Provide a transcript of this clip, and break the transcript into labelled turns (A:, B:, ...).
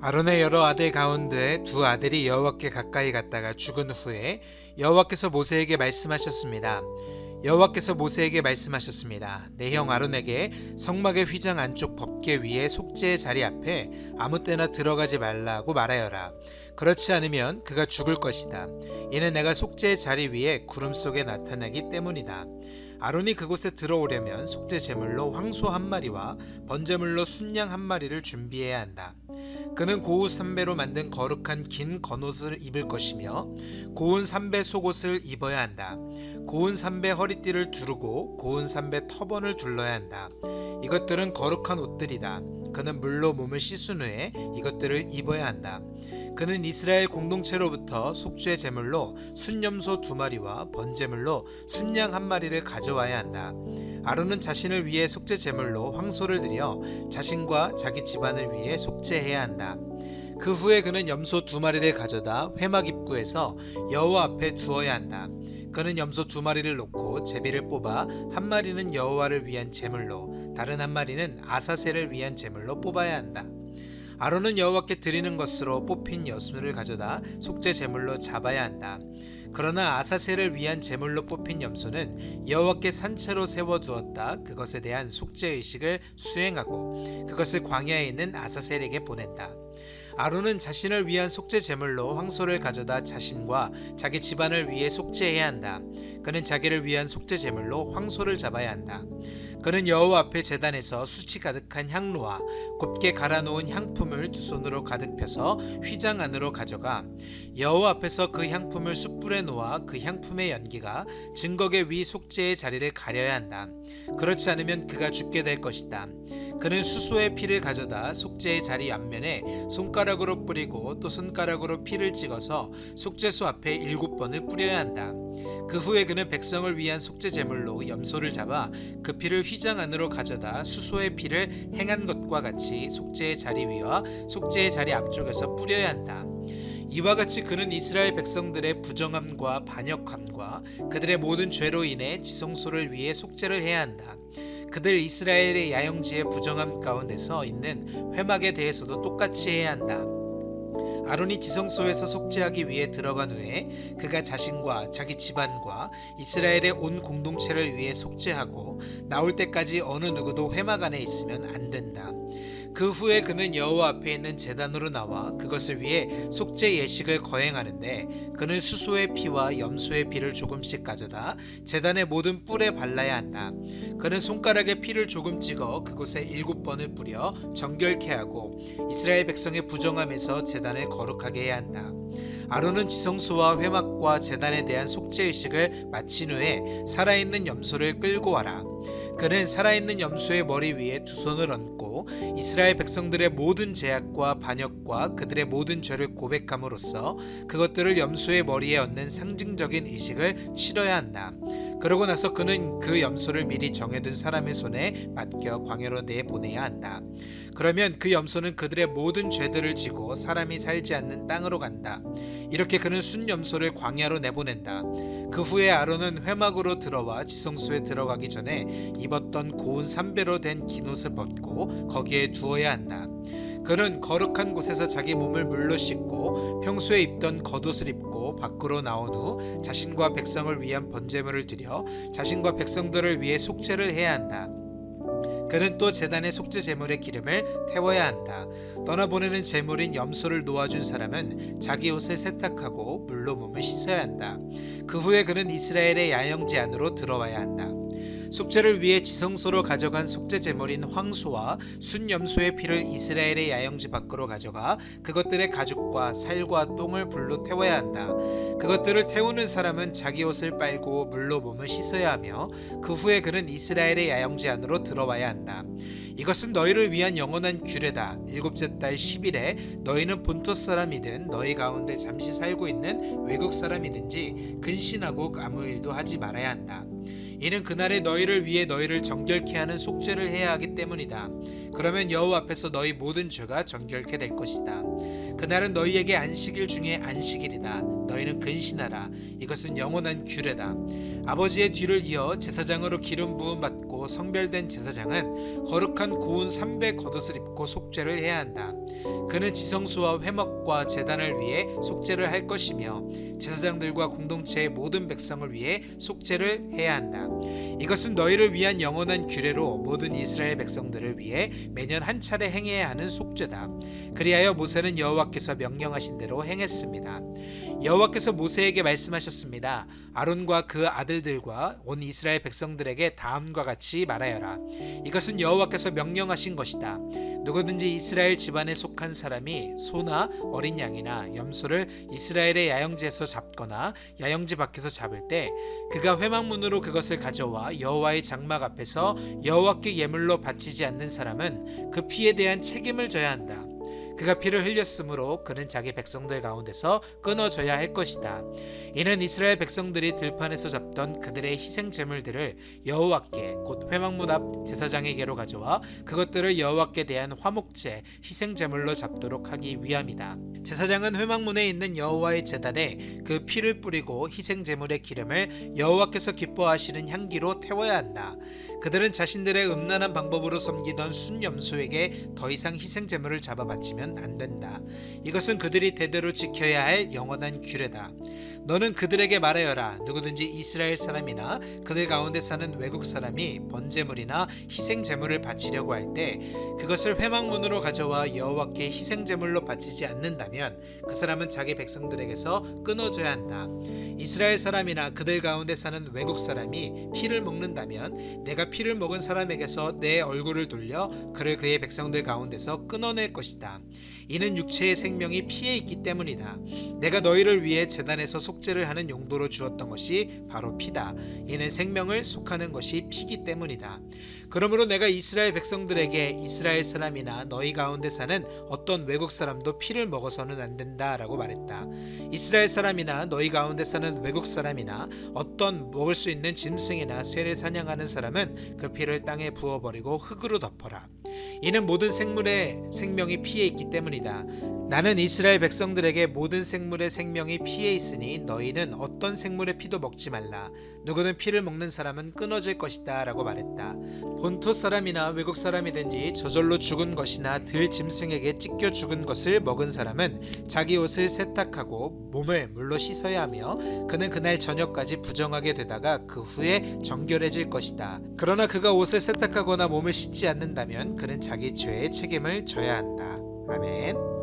A: 아론의 여러 아들 가운데 두 아들이 여호와께 가까이 갔다가 죽은 후에 여호와께서 모세에게 말씀하셨습니다. 여호와께서 모세에게 말씀하셨습니다. 내 형 아론에게 성막의 휘장 안쪽 법계 위에 속죄의 자리 앞에 아무 때나 들어가지 말라고 말하여라. 그렇지 않으면 그가 죽을 것이다. 이는 내가 속죄의 자리 위에 구름 속에 나타나기 때문이다. 아론이 그곳에 들어오려면 속죄 제물로 황소 한 마리와 번제물로 순양 한 마리를 준비해야 한다. 그는 고운 삼배로 만든 거룩한 긴 겉옷을 입을 것이며 고운 삼배 속옷을 입어야 한다. 고운 삼배 허리띠를 두르고 고운 삼배 터번을 둘러야 한다. 이것들은 거룩한 옷들이다. 그는 물로 몸을 씻은 후에 이것들을 입어야 한다. 그는 이스라엘 공동체로부터 속죄 제물로 순염소 두 마리와 번제물로 순양 한 마리를 가져와야 한다. 아론은 자신을 위해 속죄 제물로 황소를 드려 자신과 자기 집안을 위해 속죄해야 한다. 그 후에 그는 염소 두 마리를 가져다 회막 입구에서 여호와 앞에 두어야 한다. 그는 염소 두 마리를 놓고 제비를 뽑아 한 마리는 여호와를 위한 제물로 다른 한 마리는 아사셀을 위한 제물로 뽑아야 한다. 아론은 여호와께 드리는 것으로 뽑힌 여수를 가져다 속죄 제물로 잡아야 한다. 그러나 아사셀을 위한 제물로 뽑힌 염소는 여호와께 산채로 세워 두었다. 그것에 대한 속죄 의식을 수행하고 그것을 광야에 있는 아사셀에게 보낸다. 아론은 자신을 위한 속죄 제물로 황소를 가져다 자신과 자기 집안을 위해 속죄해야 한다. 그는 자기를 위한 속죄 제물로 황소를 잡아야 한다. 그는 여호와 앞에 제단에서 수치 가득한 향로와 곱게 갈아 놓은 향품을 두 손으로 가득 펴서 휘장 안으로 가져가 여호와 앞에서 그 향품을 숯불에 놓아 그 향품의 연기가 증거계 위 속죄의 자리를 가려야 한다. 그렇지 않으면 그가 죽게 될 것이다. 그는 수소의 피를 가져다 속죄의 자리 앞면에 손가락으로 뿌리고 또 손가락으로 피를 찍어서 속죄소 앞에 일곱 번을 뿌려야 한다. 그 후에 그는 백성을 위한 속죄 제물로 염소를 잡아 그 피를 휘장 안으로 가져다 수소의 피를 행한 것과 같이 속죄의 자리 위와 속죄의 자리 앞쪽에서 뿌려야 한다. 이와 같이 그는 이스라엘 백성들의 부정함과 반역함과 그들의 모든 죄로 인해 지성소를 위해 속죄를 해야 한다. 그들 이스라엘의 야영지의 부정함 가운데서 있는 회막에 대해서도 똑같이 해야 한다. 아론이 지성소에서 속죄하기 위해 들어간 후에 그가 자신과 자기 집안과 이스라엘의 온 공동체를 위해 속죄하고 나올 때까지 어느 누구도 회막 안에 있으면 안 된다. 그 후에 그는 여호와 앞에 있는 제단으로 나와 그것을 위해 속죄 예식을 거행하는데 그는 수소의 피와 염소의 피를 조금씩 가져다 제단의 모든 뿔에 발라야 한다. 그는 손가락에 피를 조금 찍어 그곳에 일곱 번을 뿌려 정결케 하고 이스라엘 백성의 부정함에서 제단을 거룩하게 해야 한다. 아론은 지성소와 회막과 제단에 대한 속죄 의식을 마친 후에 살아있는 염소를 끌고 와라. 그는 살아있는 염소의 머리 위에 두 손을 얹고 이스라엘 백성들의 모든 죄악과 반역과 그들의 모든 죄를 고백함으로써 그것들을 염소의 머리에 얹는 상징적인 의식을 치러야 한다. 그러고 나서 그는 그 염소를 미리 정해둔 사람의 손에 맡겨 광야로 내보내야 한다. 그러면 그 염소는 그들의 모든 죄들을 지고 사람이 살지 않는 땅으로 간다. 이렇게 그는 순 염소를 광야로 내보낸다. 그 후에 아론은 회막으로 들어와 지성소에 들어가기 전에 입었던 고운 삼배로 된 긴 옷을 벗고 거기에 두어야 한다. 그는 거룩한 곳에서 자기 몸을 물로 씻고 평소에 입던 겉옷을 입고 밖으로 나온 후 자신과 백성을 위한 번제물을 드려 자신과 백성들을 위해 속죄를 해야 한다. 그는 또 제단의 속죄 제물의 기름을 태워야 한다. 떠나보내는 제물인 염소를 놓아준 사람은 자기 옷을 세탁하고 물로 몸을 씻어야 한다. 그 후에 그는 이스라엘의 야영지 안으로 들어와야 한다. 속죄를 위해 지성소로 가져간 속죄 제물인 황소와 순염소의 피를 이스라엘의 야영지 밖으로 가져가 그것들의 가죽과 살과 똥을 불로 태워야 한다. 그것들을 태우는 사람은 자기 옷을 빨고 물로 몸을 씻어야 하며 그 후에 그는 이스라엘의 야영지 안으로 들어와야 한다. 이것은 너희를 위한 영원한 규례다. 일곱째 달 10일에 너희는 본토 사람이든 너희 가운데 잠시 살고 있는 외국 사람이든지 근신하고 아무 일도 하지 말아야 한다. 이는 그날에 너희를 위해 너희를 정결케 하는 속죄를 해야 하기 때문이다. 그러면 여호와 앞에서 너희 모든 죄가 정결케 될 것이다. 그날은 너희에게 안식일 중에 안식일이다. 너희는 근신하라. 이것은 영원한 규례다. 아버지의 뒤를 이어 제사장으로 기름 부음 받고 성별된 제사장은 거룩한 고운 삼배 겉옷을 입고 속죄를 해야 한다. 그는 지성소와 회막과 제단을 위해 속죄를 할 것이며 제사장들과 공동체의 모든 백성을 위해 속죄를 해야 한다. 이것은 너희를 위한 영원한 규례로 모든 이스라엘 백성들을 위해 매년 한 차례 행해야 하는 속죄다. 그리하여 모세는 여호와께서 명령하신 대로 행했습니다. 여호와께서 모세에게 말씀하셨습니다. 아론과 그 아들들과 온 이스라엘 백성들에게 다음과 같이 말하여라. 이것은 여호와께서 명령하신 것이다. 누구든지 이스라엘 집안에 속한 사람이 소나 어린 양이나 염소를 이스라엘의 야영지에서 잡거나 야영지 밖에서 잡을 때 그가 회막문으로 그것을 가져와 여호와의 장막 앞에서 여호와께 예물로 바치지 않는 사람은 그 피에 대한 책임을 져야 한다. 그가 피를 흘렸으므로 그는 자기 백성들 가운데서 끊어져야 할 것이다. 이는 이스라엘 백성들이 들판에서 잡던 그들의 희생 제물들을 여호와께 곧 회막문 앞 제사장에게로 가져와 그것들을 여호와께 대한 화목제 희생 제물로 잡도록 하기 위함이다. 제사장은 회막문에 있는 여호와의 제단에 그 피를 뿌리고 희생 제물의 기름을 여호와께서 기뻐하시는 향기로 태워야 한다. 그들은 자신들의 음란한 방법으로 섬기던 순염소에게 더 이상 희생 제물을 잡아 바치면 안 된다. 이것은 그들이 대대로 지켜야 할 영원한 규례다. 너는 그들에게 말하여라. 누구든지 이스라엘 사람이나 그들 가운데 사는 외국 사람이 번제물이나 희생 제물을 바치려고 할 때 그것을 회막문으로 가져와 여호와께 희생 제물로 바치지 않는다면 그 사람은 자기 백성들에게서 끊어져야 한다. 이스라엘 사람이나 그들 가운데 사는 외국 사람이 피를 먹는다면 내가 피를 먹은 사람에게서 내 얼굴을 돌려 그를 그의 백성들 가운데서 끊어낼 것이다. 이는 육체의 생명이 피에 있기 때문이다. 내가 너희를 위해 재단에서 속죄를 하는 용도로 주었던 것이 바로 피다. 이는 생명을 속하는 것이 피기 때문이다. 그러므로 내가 이스라엘 백성들에게 이스라엘 사람이나 너희 가운데 사는 어떤 외국 사람도 피를 먹어서는 안 된다라고 말했다. 이스라엘 사람이나 너희 가운데 사는 외국 사람이나 어떤 먹을 수 있는 짐승이나 쇠를 사냥하는 사람은 그 피를 땅에 부어버리고 흙으로 덮어라. 이는 모든 생물의 생명이 피에 있기 때문이다. 나는 이스라엘 백성들에게 모든 생물의 생명이 피에 있으니 너희는 어떤 생물의 피도 먹지 말라. 누구는 피를 먹는 사람은 끊어질 것이다. 라고 말했다. 본토 사람이나 외국 사람이든지 저절로 죽은 것이나 들 짐승에게 찢겨 죽은 것을 먹은 사람은 자기 옷을 세탁하고 몸을 물로 씻어야 하며 그는 그날 저녁까지 부정하게 되다가 그 후에 정결해질 것이다. 그러나 그가 옷을 세탁하거나 몸을 씻지 않는다면 그는 자기 죄의 책임을 져야 한다. 아멘.